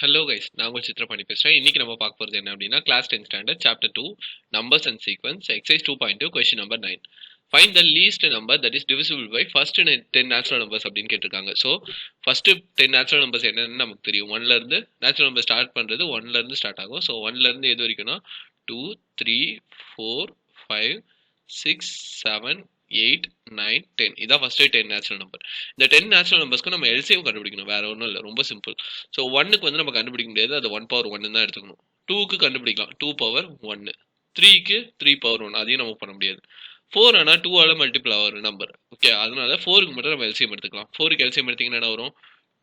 Hello guys நான் உங்கள் சித்திரபாணி பேசுகிறேன் இன்றைக்கி நம்ம பார்க்க போகிறது என்ன அப்படின்னா class tenth standard chapter two numbers and sequence exercise two point two question number nine find the least number that is divisible by first ten natural numbers அப்படின்னு கேட்டிருக்காங்க. So first ten natural numbers என்னென்னு நமக்கு தெரியும். ஒன்லேருந்து natural number start பண்ணுறது ஒன்லேருந்து start ஆகும். So ஒன்லேருந்து எது வரைக்கும்னா two three four five six seven eight nine ten இதான் ஃபஸ்ட்டு டென் நேச்சுரல் நம்பர் இந்த டென் நேச்சுரல் நம்பர்ஸ்க்கு நம்ம எல்சிஎம் கண்டுபிடிக்கணும். வேற ஒன்றும் இல்லை. ரொம்ப சிம்பிள் ஸோ ஒன்னுக்கு வந்து நம்ம கண்டுபிடிக்க முடியாது. அது ஒன் பவர் ஒன்னு தான் எடுத்துக்கணும். டூக்கு கண்டுபிடிக்கலாம். டூ பவர் ஒன்னு த்ரீக்கு த்ரீ பவர் ஒன் அதையும் நம்ம பண்ண முடியாது. ஃபோர் ஆனால் டூவால் மல்டிபிள் ஆகிற நம்பர் ஓகே அதனால ஃபோருக்கு மட்டும் நம்ம எல்சிஎம் எடுத்துக்கலாம். ஃபோருக்கு எல்சிஎம் எடுத்திங்கன்னா என்ன வரும்?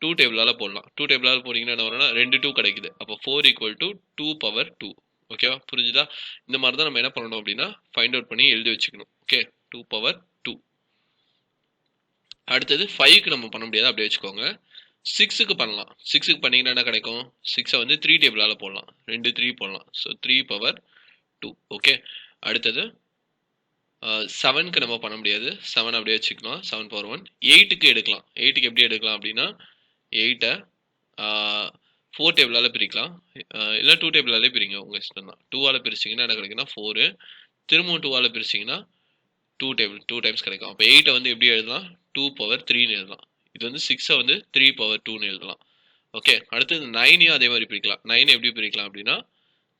டூ டேபிளால் போடலாம். டூ டேபிளால் போட்டிங்கன்னா என்ன வரும்னா ரெண்டு டூ கிடைக்குது. அப்போ four equal to two power two ஓகேவா புரிஞ்சுதா? இந்த மாதிரி தான் நம்ம என்ன பண்ணணும் அப்படின்னா ஃபைண்ட் அவுட் பண்ணி எழுதி வச்சுக்கணும். ஓகே டூ பவர் டூ அடுத்தது ஃபைவ்க்கு நம்ம பண்ண முடியாது அப்படியே வச்சுக்கோங்க. சிக்ஸுக்கு பண்ணலாம். சிக்ஸுக்கு பண்ணிங்கன்னா என்ன கிடைக்கும்? சிக்ஸை வந்து த்ரீ டேபிளால் போடலாம். ரெண்டு த்ரீ போடலாம். So three power two okay அடுத்தது செவனுக்கு நம்ம பண்ண முடியாது. செவன் அப்படியே வச்சுக்கலாம் செவன் பவர் ஒன் எயிட்டுக்கு எடுக்கலாம். எயிட்டுக்கு எப்படி எடுக்கலாம் அப்படின்னா எயிட்டை ஃபோர் டேபிளால் பிரிக்கலாம். இல்லை டூ டேபிளாலே பிரிங்க. உங்கள் இஷ்டம் தான் டூவால் பிரிச்சிங்கன்னா என்ன கிடைக்குன்னா ஃபோரு திரும்பவும் டூவால் பிரிச்சிங்கன்னா டூ டேபிள் டூ டைம்ஸ் கிடைக்கும். அப்போ எயிட்டை வந்து எப்படி எழுதலாம்? டூ பவர் த்ரீன்னு எழுதலாம். இது வந்து சிக்ஸை வந்து த்ரீ பவர் டூன்னு எழுதலாம். ஓகே அடுத்தது நைனையும் அதே மாதிரி பிரிக்கலாம். நைன் எப்படி பிரிக்கலாம் அப்படின்னா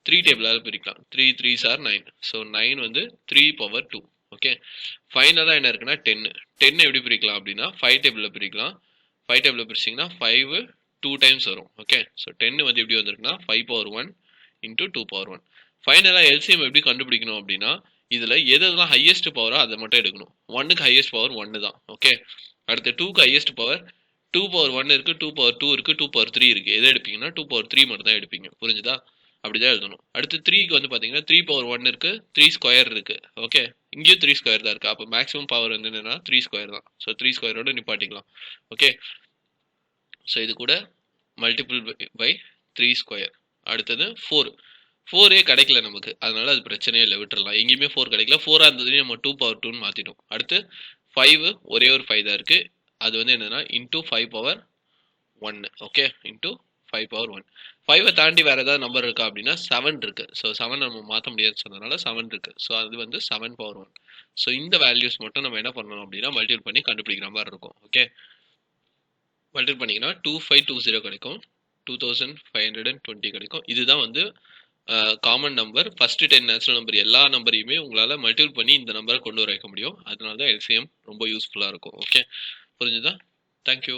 த்ரீ டேபிளால் பிரிக்கலாம். Three three sir nine so nine வந்து த்ரீ பவர் டூ ஓகே ஃபைனலாக என்ன இருக்குன்னா டென்னு டென் எப்படி பிரிக்கலாம் அப்படின்னா ஃபைவ் டேபிளில் பிரிக்கலாம். ஃபைவ் டேபிளில் பிரிச்சிங்கன்னா ஃபைவ் டூ டைம்ஸ் வரும். ஓகே ஸோ டென்னு வந்து எப்படி வந்திருக்குன்னா five power one into two power one ஃபைனலாக எல்சிஎம் எப்படி கண்டுபிடிக்கணும் அப்படின்னா இதில் எது எதெல்லாம் ஹையஸ்ட் பவரோ அதை மட்டும் எடுக்கணும். ஒன்னுக்கு ஹையஸ்ட் பவர் ஒன்று தான் ஓகே அடுத்து டூக்கு highest power two power one இருக்குது டூ பவர் டூ இருக்குது டூ பவர் த்ரீ இருக்குது எதை எடுப்பீங்கன்னா டூ பவர் த்ரீ மட்டும் தான் எடுப்பீங்க. புரிஞ்சுதா? அப்படி தான் எழுதணும். அடுத்து த்ரீக்கு வந்து பார்த்தீங்கன்னா த்ரீ பவர் ஒன் இருக்குது த்ரீ ஸ்கொயர் இருக்குது ஓகே இங்கேயும் த்ரீ ஸ்கொயர் தான் இருக்குது அப்போ மேக்ஸிமம் பவர் வந்து என்னன்னா த்ரீ ஸ்கொயர் தான். ஸோ த்ரீ ஸ்கொயரோட நிப்பாட்டிக்கலாம் ஓகே ஸோ இது கூட மல்டிபிள் பை த்ரீ ஸ்கொயர் அடுத்தது ஃபோர் ஃபோரே கிடைக்கல நமக்கு. அதனால அது பிரச்சனையே இல்லை. விட்டுறலாம். எங்கேயுமே ஃபோர் கிடைக்கல. ஃபோராக இருந்ததுலேயும் நம்ம டூ பவர் டூன்னு மாற்றிட்டோம் அடுத்து ஃபைவ் ஒரே ஒரு ஃபைவ் தான் இருக்குது அது வந்து என்னென்னா இன்டூ ஃபைவ் பவர் ஒன்று okay into five power one ஃபைவை தாண்டி வேறு ஏதாவது நம்பர் இருக்கா அப்படின்னா செவன் இருக்குது ஸோ செவன் நம்ம மாற்ற முடியாதுன்னு சொன்னதுனால செவன் இருக்குது ஸோ அது வந்து செவன் பவர் ஒன் ஸோ இந்த வேல்யூஸ் மட்டும் நம்ம என்ன பண்ணணும் அப்படின்னா மல்டிபிள் பண்ணி கண்டுபிடிக்கிற மாதிரி இருக்கும். ஓகே மல்டிபிள் பண்ணிங்கன்னா டூ ஃபைவ் டூ ஜீரோ கிடைக்கும். Two thousand five hundred and twenty கிடைக்கும். இதுதான் வந்து common number first ten natural number எல்லா நம்பரையுமே உங்களால் மல்டிபிள் பண்ணி இந்த நம்பரை கொண்டு வர வைக்க முடியும். அதனால தான் எல்சிஎம் ரொம்ப யூஸ்ஃபுல்லாக இருக்கும். ஓகே புரிஞ்சுதா? தேங்க்யூ